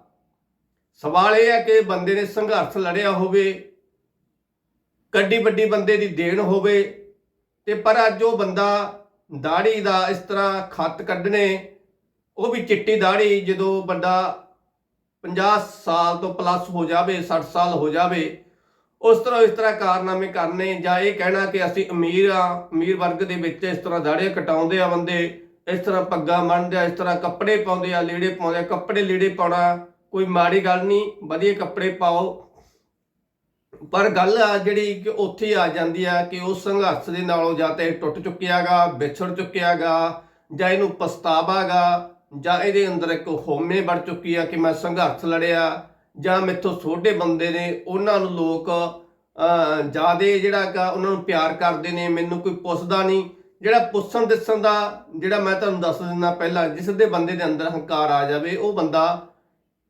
ਸਵਾਲ ਇਹ ਹੈ ਕਿ ਬੰਦੇ ਨੇ ਸੰਘਰਸ਼ ਲੜਿਆ ਹੋਵੇ ਕੱਡੀ ਵੱਡੀ ਬੰਦੇ ਦੀ ਦੇਣ ਹੋਵੇ, ਤੇ ਪਰ ਅੱਜ ਉਹ ਬੰਦਾ ਦਾੜੀ ਦਾ ਇਸ ਤਰ੍ਹਾਂ ਖੱਤ ਕੱਢਣੇ, ਉਹ ਵੀ ਚਿੱਟੀ ਦਾੜੀ ਜਦੋਂ ਬੰਦਾ 50 ਸਾਲ ਤੋਂ ਪਲੱਸ ਹੋ ਜਾਵੇ 60 ਸਾਲ ਹੋ ਜਾਵੇ, ਉਸ ਤਰ੍ਹਾਂ ਇਸ ਤਰ੍ਹਾਂ ਕਾਰਨਾਮੇ ਕਰਨੇ ਜਾਂ ਇਹ ਕਹਿਣਾ ਕਿ ਅਸੀਂ ਅਮੀਰ ਆ, ਅਮੀਰ ਵਰਗ ਦੇ ਵਿੱਚ ਇਸ ਤਰ੍ਹਾਂ ਦਾੜੀਆਂ ਕਟਾਉਂਦੇ ਆ ਬੰਦੇ ਇਸ ਤਰ੍ਹਾਂ ਪੱਗਾਂ ਬੰਨ੍ਹਦੇ ਆ, ਇਸ ਤਰ੍ਹਾਂ ਕੱਪੜੇ ਪਾਉਂਦੇ ਆ, ਲੀੜੇ ਪਾਉਂਦੇ ਆ, ਕੱਪੜੇ ਲੀੜੇ ਪਾਉਣਾ ਕੋਈ ਮਾੜੀ ਗੱਲ ਨਹੀਂ, ਵਧੀਆ ਕੱਪੜੇ ਪਾਓ। ਪਰ ਗੱਲ ਆ ਜਿਹੜੀ ਕਿ ਉੱਥੇ ਹੀ ਆ ਜਾਂਦੀ ਆ ਕਿ ਉਸ ਸੰਘਰਸ਼ ਦੇ ਨਾਲੋਂ ਜਾਂ ਤਾਂ ਇਹ ਟੁੱਟ ਚੁੱਕਿਆਗਾ, ਵਿਛੜ ਚੁੱਕਿਆਗਾ, ਜਾਂ ਇਹਨੂੰ ਪਛਤਾਵਾਗਾ, ਜਾਂ ਇਹਦੇ ਅੰਦਰ ਇੱਕ ਹੋਮੇ ਵੜ ਚੁੱਕੀ ਆ ਕਿ ਮੈਂ ਸੰਘਰਸ਼ ਲੜਿਆ, ਜਾਂ ਮੇਥੋਂ ਛੋਟੇ ਬੰਦੇ ਨੇ ਉਹਨਾਂ ਨੂੰ ਲੋਕ ਜਿਆਦੇ ਜਿਹੜਾ ਕਿ ਉਹਨਾਂ ਨੂੰ ਪਿਆਰ ਕਰਦੇ ਨੇ, ਮੈਨੂੰ ਕੋਈ ਪੁੱਛਦਾ ਨਹੀਂ। ਜਿਹੜਾ ਪੁੱਛਣ ਦਿਸਣ ਦਾ, ਜਿਹੜਾ ਮੈਂ ਤੁਹਾਨੂੰ ਦੱਸ ਦਿੰਦਾ ਪਹਿਲਾਂ, ਜਿਸ ਦੇ ਬੰਦੇ ਦੇ ਅੰਦਰ ਹੰਕਾਰ ਆ ਜਾਵੇ, ਉਹ ਬੰਦਾ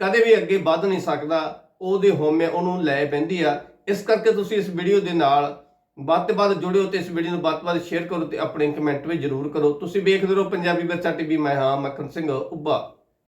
ਕਦੇ ਵੀ ਅੱਗੇ ਵੱਧ ਨਹੀਂ ਸਕਦਾ, ਉਹਦੇ ਹੋਮੇ ਉਹਨੂੰ ਲੈ ਪੈਂਦੀ ਆ। ਇਸ ਕਰਕੇ ਤੁਸੀਂ ਇਸ ਵੀਡੀਓ ਦੇ ਨਾਲ ਵੱਧ ਤੋਂ ਵੱਧ ਜੁੜਿਓ ਤੇ ਇਸ ਵੀਡੀਓ ਨੂੰ ਵੱਧ ਤੋਂ ਵੱਧ ਸ਼ੇਅਰ ਕਰੋ ਤੇ ਆਪਣੇ ਕਮੈਂਟ ਵੀ ਜ਼ਰੂਰ ਕਰੋ। ਤੁਸੀਂ ਵੇਖਦੇ ਰਹੋ ਪੰਜਾਬੀ ਬੱਚਾ ਟੀਵੀ, ਮੈਂ ਹਾਂ ਮੱਖਣ ਸਿੰਘ, ਉੱਭਾ।